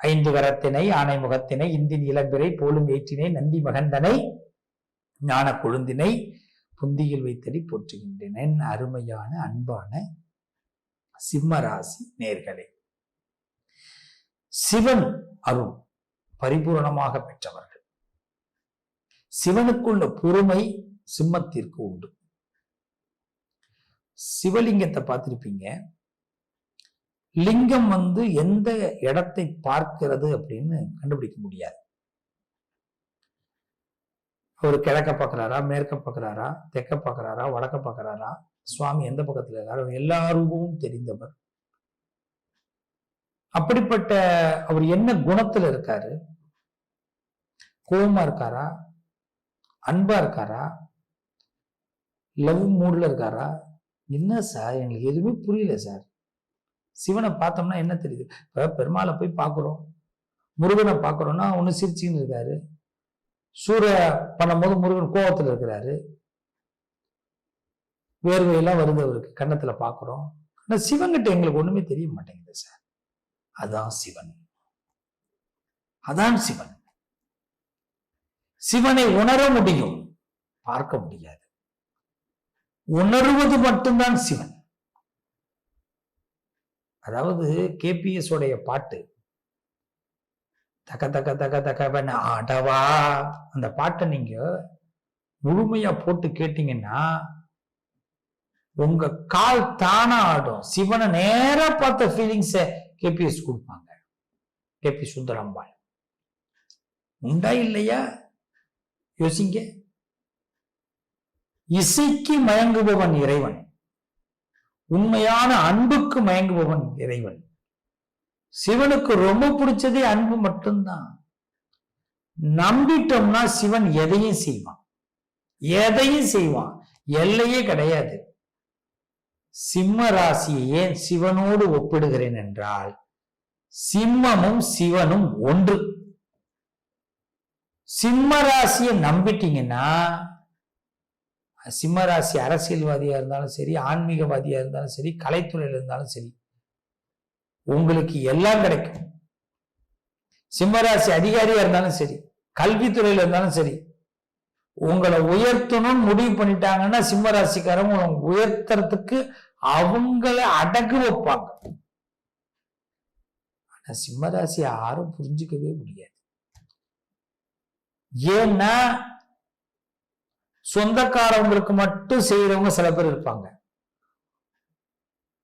ஐந்து வரத்தினை ஆனை முகத்தினை இந்தின் இளம்பிறை போலும் ஏற்றினை நந்தி மகந்தனை ஞான கொழுந்தினை புந்தியில் வைத்தடி போற்றுகின்றேன் அருமையான அன்பான சிம்மராசி நேர்களே சிவன் அருள் பரிபூரணமாக பெற்றவர்கள். சிவனுக்குள்ள பொறுமை சிம்மத்திற்கு உண்டு. சிவலிங்கத்தை பார்த்திருப்பீங்க. லிங்கம் வந்து எந்த இடத்தை பார்க்கிறது அப்படின்னு கண்டுபிடிக்க முடியாது. அவர் கிழக்க பார்க்குறாரா மேற்க பார்க்குறாரா தெற்க பார்க்குறாரா வடக்க பார்க்குறாரா சுவாமி எந்த பக்கத்தில் இருக்காரு அவர் எல்லா ரூபமும் தெரிந்தவர். அப்படிப்பட்ட அவர் என்ன குணத்தில் இருக்காரு? கோபமா இருக்காரா? அன்பா இருக்காரா? லவ் மூடில் இருக்காரா? என்ன சார் எங்களுக்கு எதுவுமே புரியல சார் சிவனை பார்த்தோம்னா என்ன தெரியுது? இப்போ பெருமாளை போய் பார்க்குறோம். முருகனை பார்க்குறோன்னா ஒன்று சிரிச்சுன்னு இருக்காரு. சூரிய பண்ணும்போது முருகன் கோபத்துல இருக்கிறாரு. வேர்வையெல்லாம் வருது அவருக்கு கன்னத்துல பார்க்குறோம். ஆனால் சிவன்கிட்ட எங்களுக்கு ஒண்ணுமே தெரிய மாட்டேங்குது சார். அதான் சிவன். அதான் சிவன். சிவனை உணர முடியும். பார்க்க முடியாது. உணர்வது மட்டும்தான் சிவன். அதாவது கேபிஎஸ் உடைய பாட்டு. தக்க தக்க தக்க தக்க ஆடவா. அந்த பாட்டை நீங்க முழுமையா போட்டு கேட்டீங்கன்னா உங்க கால் தானா ஆடும். சிவனை நேரா பார்த்த ஃபீலிங்ஸ கேபிஎஸ் கொடுப்பாங்க. கேபி சுந்தரம்பாள் உண்டா இல்லையா? யோசிங்க. இசைக்கு மயங்குபவன் இறைவன். உண்மையான அன்புக்கு மயங்குபவன் இறைவன். சிவனுக்கு ரொம்ப பிடிச்சதே அன்பு மட்டும்தான். நம்பிட்டோம்னா சிவன் எதையும் செய்வான். எதையும் செய்வான். எல்லையே கிடையாது. சிம்ம ராசியை ஏன் சிவனோடு ஒப்பிடுகிறேன் என்றால் சிம்மமும் சிவனும் ஒன்று. சிம்ம ராசியை நம்பிட்டீங்கன்னா சிம்மராசி அரசியல்வாதியாக அரசியல்வாதியா இருந்தாலும் சரி ஆன்மீகவாதியா இருந்தாலும் சரி கலைத்துறையில் இருந்தாலும் சரி உங்களுக்கு எல்லாம் கிடைக்கும். சிம்மராசி அதிகாரியா இருந்தாலும் சரி கல்வித்துறையில் இருந்தாலும் சரி உங்களை உயர்த்தணும்னு முடிவு பண்ணிட்டாங்கன்னா சிம்மராசிக்காரங்க உங்களை உயர்த்துறதுக்கு அவங்கள அடகு வைப்பாங்க. ஆனா சிம்மராசி யாரும் புரிஞ்சுக்கவே முடியாது. ஏன்னா சொந்தக்காரவங்களுக்கு மட்டும் செய்யறவங்க சில பேர் இருப்பாங்க.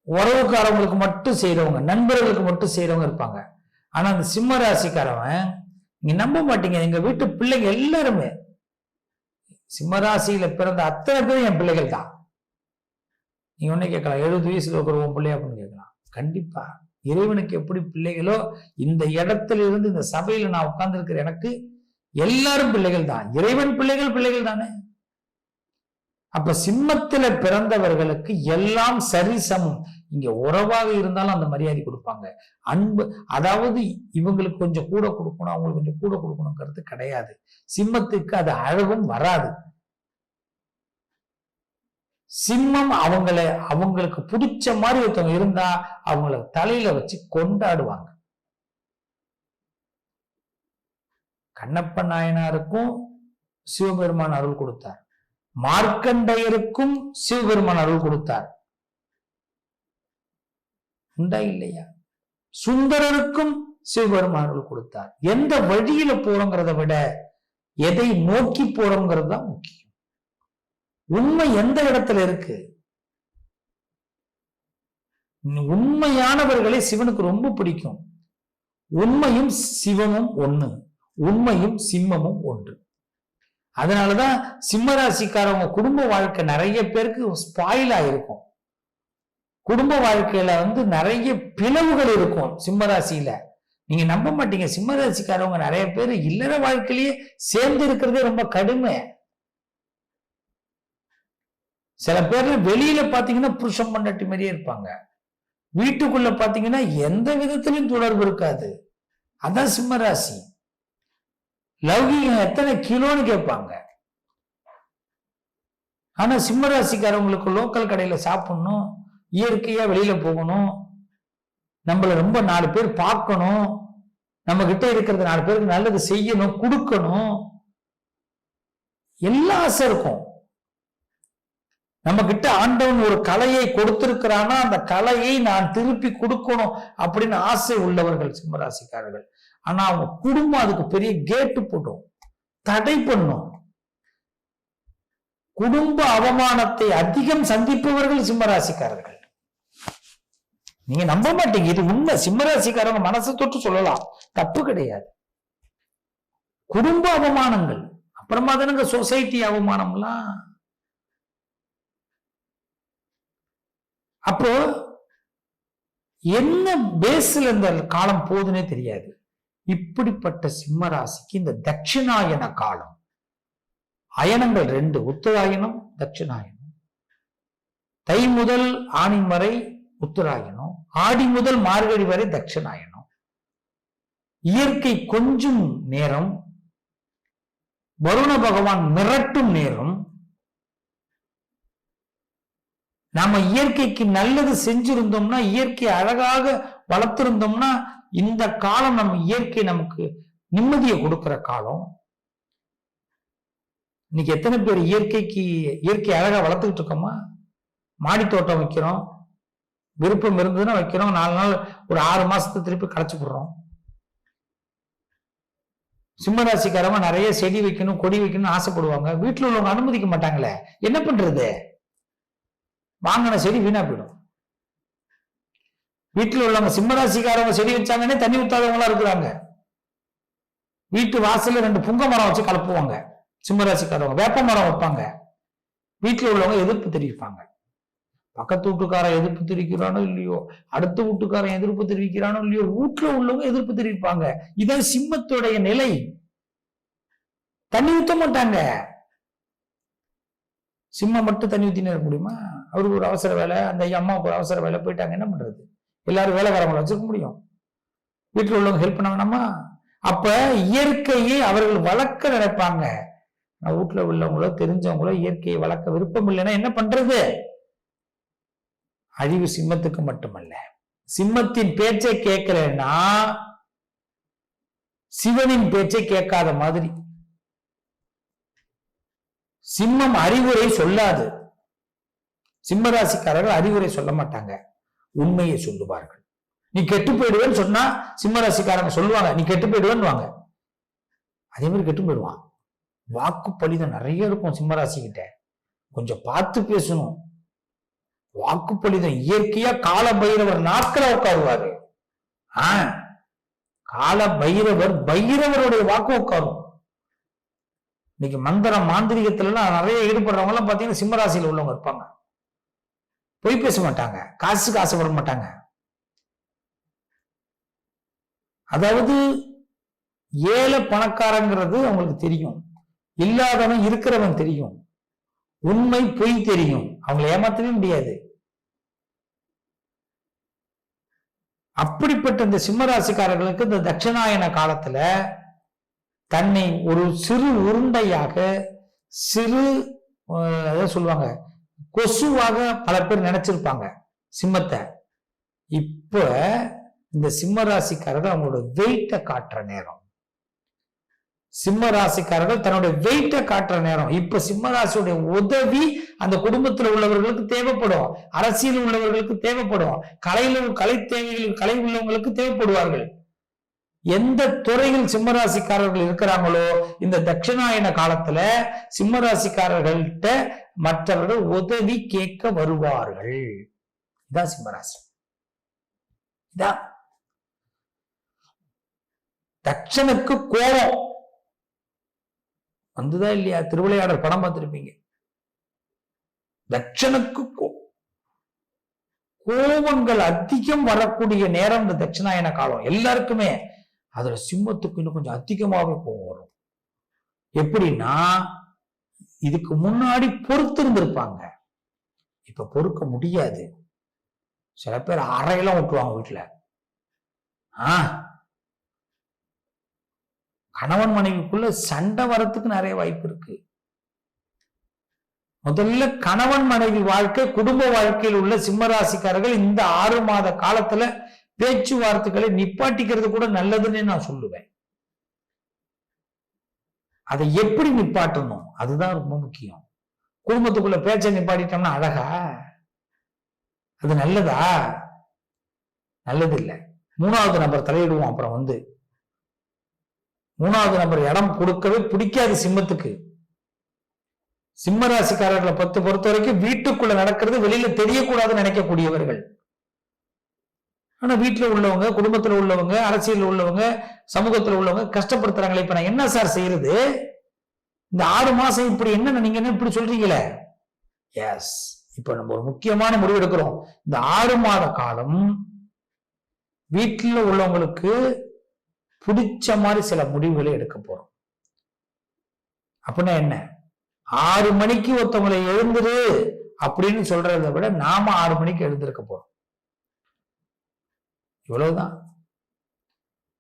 உறவுக்காரவங்களுக்கு மட்டும் செய்யறவங்க நண்பர்களுக்கு மட்டும் செய்யறவங்க இருப்பாங்க. ஆனா அந்த சிம்ம ராசிக்காரவன் நீங்க நம்ப மாட்டீங்க. எங்க வீட்டு பிள்ளைங்க எல்லாருமே. சிம்ம ராசியில பிறந்த அத்தனை பேரும் என் பிள்ளைகள் தான். நீங்க ஒன்னே கேட்கலாம். எழுபது வயசுல இருக்கிற உன் பிள்ளை அப்படின்னு கேட்கலாம். கண்டிப்பா. இறைவனுக்கு எப்படி பிள்ளைகளோ இந்த இடத்துல இருந்து இந்த சபையில நான் உட்கார்ந்து இருக்கிற எனக்கு எல்லாரும் பிள்ளைகள் தான். இறைவன் பிள்ளைகள் பிள்ளைகள் தானே. அப்ப சிம்மத்துல பிறந்தவர்களுக்கு எல்லாம் சரிசமம். இங்க உறவாக இருந்தாலும் அந்த மரியாதை கொடுப்பாங்க. அன்பு அதாவது இவங்களுக்கு கொஞ்சம் கூட கொடுக்கணும் அவங்களுக்கு கொஞ்சம் கூட கொடுக்கணுங்கிறது கிடையாது. சிம்மத்துக்கு அது அழகும் வராது. சிம்மம் அவங்கள அவங்களுக்கு பிடிச்ச மாதிரி ஒருத்தவங்க இருந்தா அவங்கள தலையில வச்சு கொண்டாடுவாங்க. கண்ணப்ப நாயனாருக்கும் சிவபெருமான் அருள் கொடுத்தார். மார்க்கண்டையருக்கும் சிவபெருமான் அருள் கொடுத்தார். உண்டா இல்லையா? சுந்தரருக்கும் சிவபெருமான் அருள் கொடுத்தார். எந்த வழியில போறோங்கிறத விட எதை நோக்கி போறோங்கிறது தான் முக்கியம். உண்மை எந்த இடத்துல இருக்கு? உண்மையானவர்களை சிவனுக்கு ரொம்ப பிடிக்கும். உண்மையும் சிவமும் ஒண்ணு. உண்மையும் சிம்மமும் ஒன்று. அதனாலதான் சிம்ம ராசிக்காரவங்க குடும்ப வாழ்க்கை நிறைய பேருக்கு ஸ்பாயில் ஆயிருக்கும். குடும்ப வாழ்க்கையில வந்து நிறைய பிளவுகள் இருக்கும் சிம்ம ராசியில நீங்க நம்ப மாட்டீங்க. சிம்ம ராசிக்காரவங்க நிறைய பேர் இல்லற வாழ்க்கையிலேயே சேர்ந்து இருக்கிறதே ரொம்ப கடுமை. சில பேர்ல வெளியில பாத்தீங்கன்னா புருஷன் பண்டாட்டி மாதிரியே இருப்பாங்க. வீட்டுக்குள்ள பாத்தீங்கன்னா எந்த விதத்திலையும் தொடர்பு இருக்காது. அதான் சிம்ம ராசி லௌகீகம் எத்தனை கிலோன்னு கேட்பாங்க. ஆனா சிம்மராசிக்காரவங்களுக்கு லோக்கல் கடையில சாப்பிடணும் இயற்கையா வெளியில போகணும் நம்மள ரொம்ப நாலு பேர் பார்க்கணும் நம்ம கிட்ட இருக்கிறது நாலு பேருக்கு நல்லது செய்யணும் கொடுக்கணும். எல்லா ஆசை இருக்கும். நம்ம கிட்ட ஆண்டவன் ஒரு கலையை கொடுத்திருக்கிறான்னா அந்த கலையை நான் திருப்பி கொடுக்கணும் அப்படின்னு ஆசை உள்ளவர்கள் சிம்மராசிக்காரர்கள். ஆனா அவங்க குடும்பம் அதுக்கு பெரிய கேட்டு போடும் தடை பண்ணும். குடும்ப அவமானத்தை அதிகம் சந்திப்பவர்கள் சிம்மராசிக்காரர்கள். நீங்க நம்ப மாட்டீங்க. இது உண்மை. சிம்மராசிக்காரங்க மனசை தொட்டு சொல்லலாம். தப்பு கிடையாது. குடும்ப அவமானங்கள். அப்புறமா தானுங்க சொசைட்டி அவமானம்லாம். அப்போ என்ன பேஸ்ல இந்த காலம் போகுதுன்னே தெரியாது. இப்படிப்பட்ட சிம்ம ராசிக்கு இந்த தட்சிணாயன காலம். அயனங்கள் ரெண்டு உத்தராயணம் தட்சிணாயனம் தை முதல் ஆணி வரை உத்தராயணம். ஆடி முதல் மார்கழி வரை தட்சிணாயனம் இயற்கை கொஞ்சம் நேரம். வருண பகவான் மிரட்டும் நேரம். நாம இயற்கைக்கு நல்லது செஞ்சிருந்தோம்னா இயற்கை அழகாக வளர்த்திருந்தோம்னா இந்த காலம் நம்ம இயற்கை நமக்கு நிம்மதியை கொடுக்கிற காலம். இன்னைக்கு எத்தனை பேர் இயற்கைக்கு இயற்கை அழகா வளர்த்துக்கிட்டு இருக்கோமா? மாடி தோட்டம் வைக்கிறோம். விருப்பம் இருந்ததுன்னா வைக்கிறோம். நாலு நாள் ஒரு ஆறு மாசத்துக்கு திருப்பி களைச்சு போடுறோம். சிம்மராசிக்காரமா நிறைய செடி வைக்கணும் கொடி வைக்கணும்னு ஆசைப்படுவாங்க. வீட்டில் உள்ளவங்க அனுமதிக்க மாட்டாங்களே. என்ன பண்றது? வாங்கின செடி வீணா போயிடும். வீட்டில் உள்ளவங்க சிம்மராசிக்காரவங்க செடி வச்சாங்கன்னே தண்ணி ஊத்தாதவங்களா இருக்கிறாங்க. வீட்டு வாசல்ல ரெண்டு புங்க மரம் வச்சு கலப்புவாங்க. சிம்மராசிக்காரவங்க வேப்ப மரம் வைப்பாங்க. வீட்டில் உள்ளவங்க எதிர்ப்பு தெரிவிப்பாங்க. பக்கத்து வீட்டுக்காரன் எதிர்ப்பு தெரிவிக்கிறானோ இல்லையோ அடுத்த வீட்டுக்காரன் எதிர்ப்பு தெரிவிக்கிறானோ இல்லையோ வீட்டுல உள்ளவங்க எதிர்ப்பு தெரிவிப்பாங்க. இதான் சிம்மத்துடைய நிலை. தண்ணி ஊத்த மாட்டாங்க. சிம்மம் மட்டும் தண்ணி ஊத்தினே இருக்க முடியுமா? அவருக்கு ஒரு அவசர வேலை அந்த அம்மாவுக்கு ஒரு அவசர வேலை போயிட்டாங்க என்ன பண்றது? எல்லாரும் வேலைக்காரங்களை வச்சுக்க முடியும். வீட்டில் உள்ளவங்க ஹெல்ப் பண்ண வேணாமா அப்ப இயற்கையை அவர்கள் வளர்க்க நினைப்பாங்க. நான் வீட்டுல உள்ளவங்களோ தெரிஞ்சவங்களோ இயற்கையை வளர்க்க விருப்பம் இல்லைன்னா என்ன பண்றது? அழிவு சிம்மத்துக்கு மட்டுமல்ல. சிம்மத்தின் பேச்சை கேட்கலன்னா சிவனின் பேச்சை கேட்காத மாதிரி. சிம்மம் அறிவுரை சொல்லாது. சிம்மராசிக்காரர்கள் அறிவுரை சொல்ல மாட்டாங்க. உண்மையை சொல்லுவார்கள். நீ கெட்டு போயிடுவேன்னு சொன்னா சிம்மராசிக்காரங்க சொல்லுவாங்க நீ கெட்டு போயிடுவேன்னு வாங்க அதே மாதிரி கெட்டு போயிடுவான். வாக்கு பலிதம் நிறைய இருக்கும் சிம்மராசி கிட்ட கொஞ்சம் பார்த்து பேசணும். வாக்கு பலிதம் இயற்கையா கால பைரவர் நாட்களை உட்காருவாரு. ஆ கால பைரவர் பைரவருடைய வாக்கு உட்காரும். இன்னைக்கு மந்திரம் மாந்திரிகத்துல எல்லாம் நிறைய ஈடுபடுறவங்க எல்லாம் பாத்தீங்கன்னா சிம்மராசியில உள்ளவங்க இருப்பாங்க. பொய் பேச மாட்டாங்க. காசுக்கு ஆசைப்பட மாட்டாங்க. அதாவது ஏழை பணக்காரங்கிறது அவங்களுக்கு தெரியும். இல்லாதவன் இருக்கிறவன் தெரியும். உண்மை பொய் தெரியும். அவங்களை ஏமாத்தவே முடியாது. அப்படிப்பட்ட இந்த சிம்மராசிக்காரர்களுக்கு இந்த தட்சிணாயன காலத்துல தன்னை ஒரு சிறு உருண்டையாக சிறு அதான் சொல்லுவாங்க கொசுவாக பல பேர் நினைச்சிருப்பாங்க. சிம்மத்தை. இப்ப இந்த சிம்ம ராசிக்காரர்கள் அவங்களோட வெயிட்டை காட்டுற நேரம். சிம்ம ராசிக்காரர்கள் தன்னுடைய வெயிட்டை காட்டுற நேரம். இப்ப சிம்ம ராசியுடைய உதவி அந்த குடும்பத்துல உள்ளவர்களுக்கு தேவைப்படும். அரசியல் உள்ளவர்களுக்கு தேவைப்படும். கலையில கலை தேவைகள் கலை உள்ளவங்களுக்கு தேவைப்படுவார்கள். எந்த துறையில் சிம்மராசிக்காரர்கள் இருக்கிறாங்களோ இந்த தட்சிணாயன காலத்துல சிம்மராசிக்காரர்கள்ட்ட மற்றவர்கள் உதவி கேட்க வருவார்கள். இதான் சிம்மராசி. இதான். தட்சனுக்கு கோபம். வந்துதா இல்லையா? திருவிளையாடல் படம் பார்த்திருப்பீங்க. தட்சனுக்கு கோ- கோபங்கள் அதிகம் வரக்கூடிய நேரம் இந்த தட்சிணாயன காலம். எல்லாருக்குமே அதுல சிம்மத்துக்கு இன்னும் கொஞ்சம் அதிகமாகவே கோவம் வரும். எப்படின்னா இதுக்கு முன்னாடி பொறுத்து இருந்திருப்பாங்க இப்ப பொறுக்க முடியாது. சில பேர் அறையெல்லாம் விட்டுருவாங்க வீட்டுல. ஆ? கணவன் மனைவிக்குள்ள சண்டை வரத்துக்கு நிறைய வாய்ப்பு இருக்கு. முதல்ல கணவன் மனைவி வாழ்க்கை குடும்ப வாழ்க்கையில் உள்ள சிம்மராசிக்காரர்கள் இந்த ஆறு மாத காலத்துல பேச்சுவார்த்தைகளை நிப்பாட்டிக்கிறது கூட நல்லதுன்னு நான் சொல்லுவேன். அதை எப்படி நிப்பாட்டணும்? அதுதான் ரொம்ப முக்கியம். குடும்பத்துக்குள்ள பேச்சை நிப்பாட்டிட்டோம்னா அழகா? அது நல்லதா? நல்லது இல்லை மூணாவது நபர் தலையிடுவோம் அப்புறம் வந்து. மூணாவது நபர் இடம் கொடுக்கவே பிடிக்காது சிம்மத்துக்கு. சிம்ம ராசிக்காரர்களை பத்து பொறுத்த வரைக்கும் வீட்டுக்குள்ள நடக்கிறது வெளியில தெரியக்கூடாதுன்னு நினைக்கக்கூடியவர்கள். ஆனா வீட்டில் உள்ளவங்க குடும்பத்தில் உள்ளவங்க அரசியலில் உள்ளவங்க சமூகத்தில் உள்ளவங்க கஷ்டப்படுத்துறாங்களே. இப்போ நான் என்ன சார் செய்யறது? இந்த ஆறு மாசம் இப்படி என்ன நீங்க என்ன இப்படி சொல்றீங்களே? எஸ் இப்ப நம்ம ஒரு முக்கியமான முடிவு எடுக்கிறோம். இந்த ஆறு மாத காலம் வீட்டில் உள்ளவங்களுக்கு பிடிச்ச மாதிரி சில முடிவுகளை எடுக்க போறோம். அப்படின்னா என்ன? ஆறு மணிக்கு ஒருத்தவங்களை எழுந்துரு அப்படின்னு சொல்றதை விட நாம ஆறு மணிக்கு எழுந்திருக்க போறோம். இவ்வளவுதான்.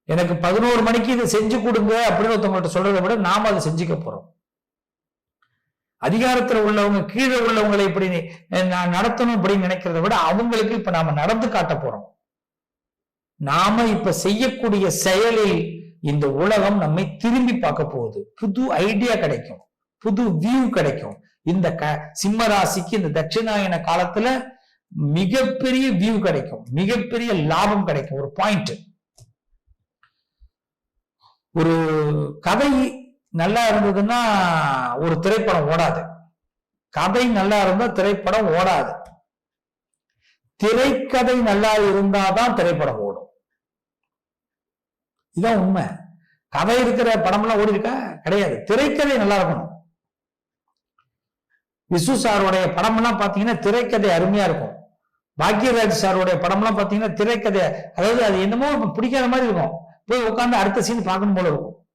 எனக்கு பதினோரு மணிக்கு இதை செஞ்சு கொடுங்க அப்படின்னு ஒருத்தவங்கள்ட்ட சொல்றதை விட நாம அதை செஞ்சுக்க போறோம். அதிகாரத்துல உள்ளவங்க கீழே உள்ளவங்களை இப்படி நான் நடத்தணும் அப்படின்னு நினைக்கிறத விட அவங்களுக்கு இப்ப நாம நடந்து காட்ட போறோம். நாம இப்ப செய்யக்கூடிய செயலில் இந்த உலகம் நம்மை திரும்பி பார்க்க போகுது. புது ஐடியா கிடைக்கும். புது வியூ கிடைக்கும். இந்த க சிம்ம ராசிக்கு இந்த தட்சிணாயன காலத்துல மிகப்பெரிய வியூ கிடைக்கும். மிகப்பெரிய லாபம் கிடைக்கும். ஒரு பாயிண்ட் ஒரு கதை நல்லா இருந்ததுன்னா ஒரு திரைப்படம் ஓடாது. கதை நல்லா இருந்தா திரைப்படம் ஓடாது. திரைக்கதை நல்லா இருந்தாதான் திரைப்படம் ஓடும். இதான் உண்மை. கதை இருக்கிற படம்லாம் ஓடி இருக்கா கிடையாது. திரைக்கதை நல்லா இருக்கணும். விசு சாருடைய படம்லாம் பாத்தீங்கன்னா திரைக்கதை அருமையா இருக்கும். பாக்யராஜ் சாருடைய படம்லாம் பார்த்தீங்கன்னா திரைக்கதை அதாவது அது என்னமோ பிடிக்காத மாதிரி இருக்கும். போய் உட்காந்து அடுத்த சீன் பார்க்கணும் போல இருக்கும்.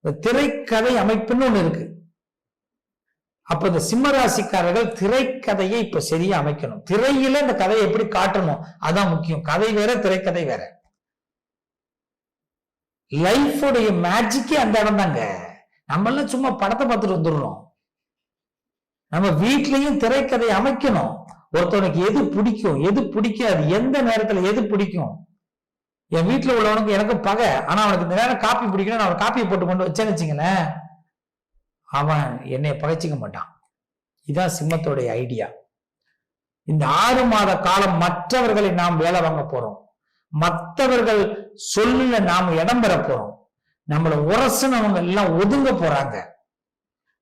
இந்த திரைக்கதை அமைப்புன்னு ஒன்று இருக்கு. அப்ப இந்த சிம்மராசிக்காரர்கள் திரைக்கதையை இப்ப சரியா அமைக்கணும். திரையில இந்த கதையை எப்படி காட்டணும்? அதான் முக்கியம். கதை வேற திரைக்கதை வேற. லைஃபோடைய மேஜிக்கே அந்த இடம் தாங்க. நம்ம எல்லாம் சும்மா படத்தை பார்த்துட்டு வந்துடுறோம். நம்ம வீட்லயும் திரைக்கதை அமைக்கணும். ஒருத்தவனுக்கு எது பிடிக்கும் எது பிடிக்காது எந்த நேரத்துல எது பிடிக்கும்? என் வீட்டுல உள்ளவனுக்கு எனக்கு பகை. ஆனா அவனுக்கு இந்த நேரம் காப்பி பிடிக்கணும் நான் காப்பியை போட்டு கொண்டு வச்சேன்னு வச்சுங்களேன் அவன் என்னை பகைச்சிக்க மாட்டான். இதான் சிம்மத்தோடைய ஐடியா இந்த ஆறு மாத காலம் மற்றவர்களை நாம் வேலை வாங்க போறோம். மற்றவர்கள் சொல்லுல நாம் இடம் பெற போறோம். நம்மளை உரசுனவங்க எல்லாம் ஒதுங்க போறாங்க.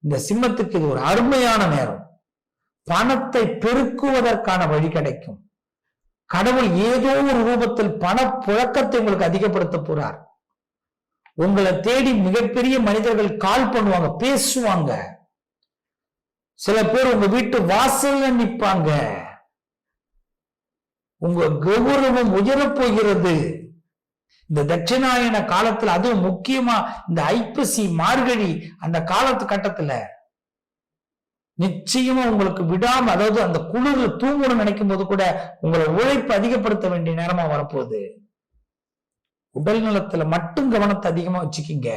இந்த சிம்மத்துக்கு இது ஒரு அருமையான நேரம். பணத்தை பெருக்குவதற்கான வழி கிடைக்கும். கடவுள் ஏதோ ஒரு ரூபத்தில் பண புழக்கத்தை உங்களுக்கு அதிகப்படுத்த போறார். உங்களை தேடி மிகப்பெரிய மனிதர்கள் கால் பண்ணுவாங்க பேசுவாங்க. சில பேர் உங்க வீட்டு வாசல்ல நிற்பாங்க உங்க கௌரவம் உயரப் போகிறது. இந்த தட்சிணாயன காலத்துல அதுவும் முக்கியமா இந்த ஐப்பசி மார்கழி அந்த காலத்து கட்டத்துல நிச்சயமா உங்களுக்கு விடாம அதாவது அந்த குளிர்ல தூங்கணும்னு நினைக்கும் போது கூட உங்களை உழைப்பு அதிகப்படுத்த வேண்டிய நேரமா வரப்போகுது. உடல் நலத்துல மட்டும் கவனத்தை அதிகமா வச்சுக்கிங்க.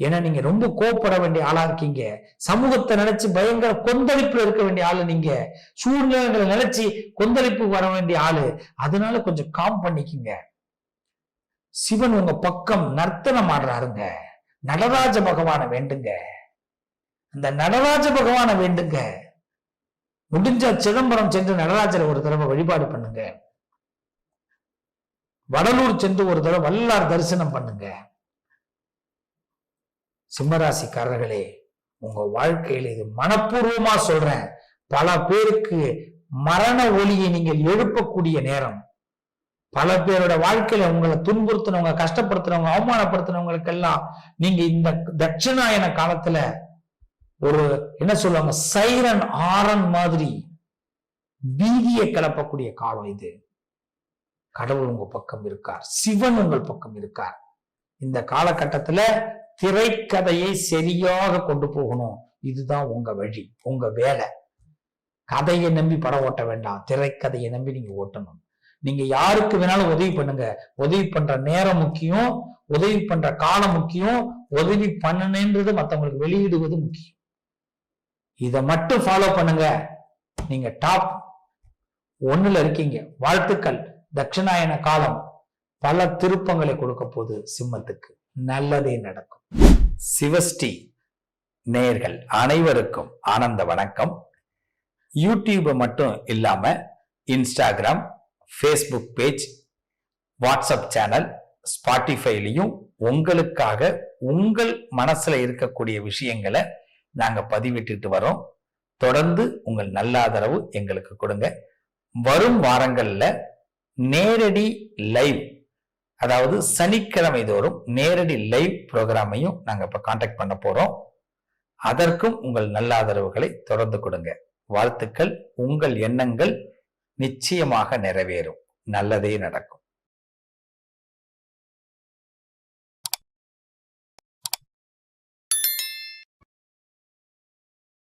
ஏன்னா நீங்க ரொம்ப கோப்பட வேண்டிய ஆளா இருக்கீங்க. சமூகத்தை நினைச்சு பயங்கர கொந்தளிப்புல இருக்க வேண்டிய ஆளு நீங்க. சூழ்நிலைகளை நினைச்சு கொந்தளிப்பு வர வேண்டிய ஆளு. அதனால கொஞ்சம் காம் பண்ணிக்கிங்க. சிவன் உங்க பக்கம் நர்த்தனம் ஆடுறாருங்க நடராஜ பகவான வேண்டுங்க. இந்த நடராஜ பகவானை வேண்டுங்க. முடிஞ்ச சிதம்பரம் சென்று நடராஜரை ஒரு தடவை வழிபாடு பண்ணுங்க. வடலூர் சென்று ஒரு தடவை வல்லார் தரிசனம் பண்ணுங்க. சிம்மராசிக்காரர்களே உங்க வாழ்க்கையில இது மனப்பூர்வமா சொல்றேன். பல பேருக்கு மரண ஒளியை நீங்கள் எழுப்பக்கூடிய நேரம். பல பேரோட வாழ்க்கையில உங்களை துன்புறுத்தினவங்க கஷ்டப்படுத்தினவங்க அவமானப்படுத்தினவங்களுக்கெல்லாம் நீங்க இந்த தட்சிணாயன காலத்துல ஒரு என்ன சொல்லுவாங்க சைரன் ஆரன் மாதிரி பீதியை கிளப்பக்கூடிய காலம் இது. கடவுள் உங்க பக்கம் இருக்கார் சிவன் உங்கள் பக்கம் இருக்கார். இந்த காலகட்டத்துல திரைக்கதையை சரியாக கொண்டு போகணும். இதுதான் உங்க வழி உங்க வேலை. கதையை நம்பி படம் ஓட்ட வேண்டாம் திரைக்கதையை நம்பி நீங்க ஓட்டணும். நீங்க யாருக்கு வேணாலும் உதவி பண்ணுங்க. உதவி பண்ற நேரம் முக்கியம் உதவி பண்ற காலம் முக்கியம் உதவி பண்ணணுன்றது மத்தவங்களுக்கு வெளியிடுவது முக்கியம். இதை மட்டும் ஃபாலோ பண்ணுங்க. நீங்க டாப் ஒண்ணுல இருக்கீங்க. வாழ்த்துக்கள். தட்சிணாயன காலம் பல திருப்பங்களை கொடுக்க போகுது சிம்மத்துக்கு. நல்லதே நடக்கும். சிவஸ்ரீ நேயர்கள் அனைவருக்கும் ஆனந்த வணக்கம். யூடியூப் மட்டும் இல்லாம Instagram Facebook page WhatsApp channel ஸ்பாட்டிஃபைலையும் உங்களுக்காக உங்கள் மனசுல இருக்கக்கூடிய விஷயங்களை நாங்க பதிவிட்டுட்டு வரோம். தொடர்ந்து உங்கள் நல்ல ஆதரவு எங்களுக்கு கொடுங்க. வரும் வாரங்கள்ல நேரடி லைவ் அதாவது சனிக்கிழமை தோறும் நேரடி லைவ் ப்ரோக்ராமையும் நாங்கள் இப்போ காண்டாக்ட் பண்ண போகிறோம் அதற்கும் உங்கள் நல்ல ஆதரவுகளை தொடர்ந்து கொடுங்க. வாழ்த்துக்கள். உங்கள் எண்ணங்கள் நிச்சயமாக நிறைவேறும். நல்லதே நடக்கும்.